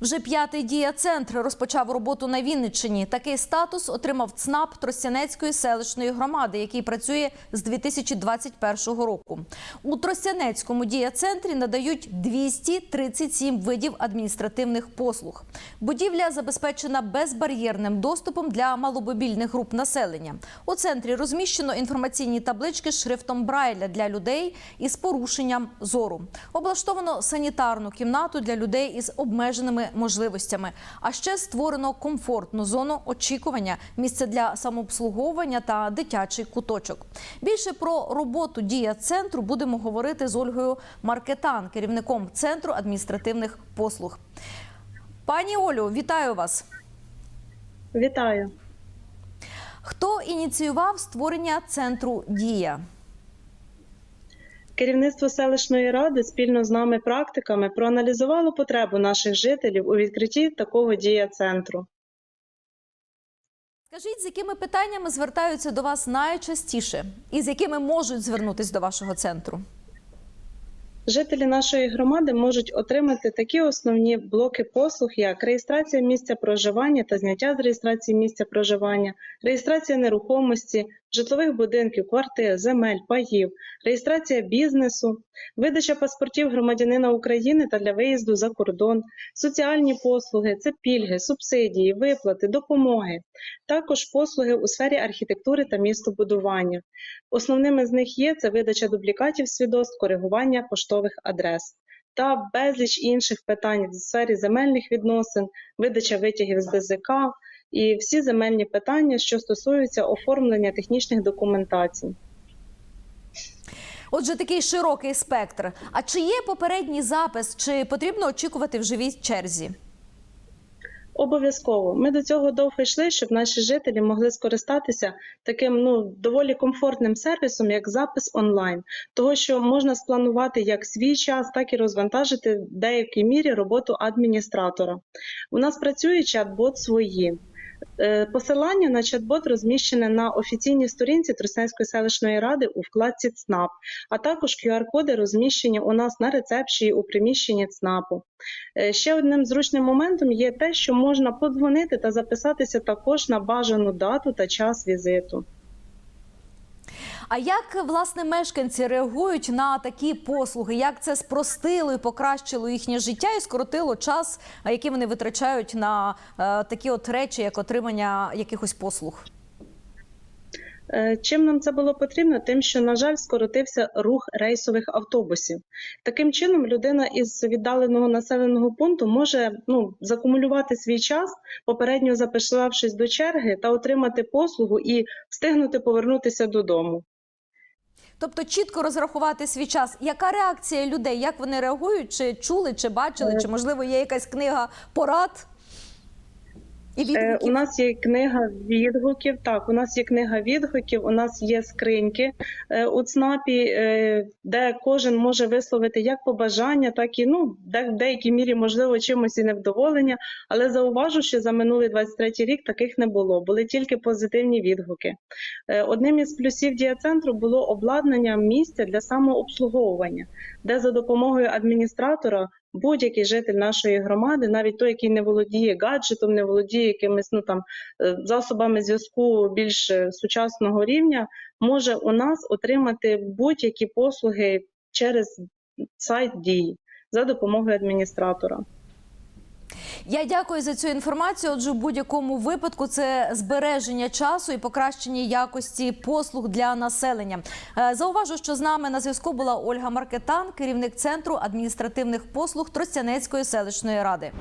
Вже п'ятий дія центр розпочав роботу на Вінниччині. Такий статус отримав ЦНАП Тростянецької селищної громади, який працює з 2021 року. У Тростянецькому дія центрі надають 237 видів адміністративних послуг. Будівля забезпечена безбар'єрним доступом для маломобільних груп населення. У центрі розміщено інформаційні таблички з шрифтом Брайля для людей із порушенням зору. Облаштовано санітарну кімнату для людей із обмеженими можливостями. А ще створено комфортну зону очікування, місце для самообслуговування та дитячий куточок. Більше про роботу дія центру будемо говорити з Ольгою Маркетан, керівником центру адміністративних послуг. Пані Олю, вітаю вас. Вітаю. Хто ініціював створення центру Дія? Керівництво селищної ради спільно з нами практиками проаналізувало потребу наших жителів у відкритті такого дія центру. Скажіть, з якими питаннями звертаються до вас найчастіше, і з якими можуть звернутися до вашого центру? Жителі нашої громади можуть отримати такі основні блоки послуг, як реєстрація місця проживання та зняття з реєстрації місця проживання, реєстрація нерухомості, житлових будинків, квартир, земель, паїв, реєстрація бізнесу, видача паспортів громадянина України та для виїзду за кордон, соціальні послуги, це пільги, субсидії, виплати, допомоги, також послуги у сфері архітектури та містобудування. Основними з них є це видача дублікатів свідоцтв, коригування поштових адрес та безліч інших питань в сфері земельних відносин, видача витягів з ДЗК і всі земельні питання, що стосуються оформлення технічних документацій. Отже, такий широкий спектр. А чи є попередній запис, чи потрібно очікувати в живій черзі? Обов'язково ми до цього довго йшли, щоб наші жителі могли скористатися таким ну доволі комфортним сервісом, як запис онлайн, того що можна спланувати як свій час, так і розвантажити в деякій мірі роботу адміністратора. У нас працює чат-бот свої. Е, Посилання на чат-бот розміщене на офіційній сторінці Тростянської селищної ради у вкладці ЦНАП, а також QR-коди розміщені у нас на рецепції у приміщенні ЦНАПу. Е, Ще одним зручним моментом є те, що можна подзвонити та записатися також на бажану дату та час візиту. А як власне мешканці реагують на такі послуги? Як це спростило і покращило їхнє життя і скоротило час, який вони витрачають на е, такі от речі, як отримання якихось послуг? Е, Чим нам це було потрібно? Тим, що, на жаль, скоротився рух рейсових автобусів. Таким чином, людина із віддаленого населеного пункту може ну, закумулювати свій час, попередньо записавшись до черги, та отримати послугу і встигнути повернутися додому. Тобто чітко розрахувати свій час. Яка реакція людей? Як вони реагують? Чи чули, чи бачили, чи можливо є якась книга порад? І Е, відгуків? У нас є книга відгуків. Так, у нас є книга відгуків, у нас є скриньки е, у ЦНАПі, е, де кожен може висловити як побажання, так і ну, де, в деякій мірі, можливо, чимось і невдоволення. Але зауважу, що за минулий 23 рік таких не було, були тільки позитивні відгуки. Е, Одним із плюсів дієцентру було обладнання місця для самообслуговування, де за допомогою адміністратора будь-який житель нашої громади, навіть той, який не володіє гаджетом, не володіє якимись ну там е, засобами зв'язку більш е, сучасного рівня, може у нас отримати будь-які послуги через сайт дії за допомогою адміністратора. Я дякую за цю інформацію. Отже, в будь-якому випадку це збереження часу і покращення якості послуг для населення. Е, Зауважу, що з нами на зв'язку була Ольга Маркетан, керівник центру адміністративних послуг Тростянецької селищної ради.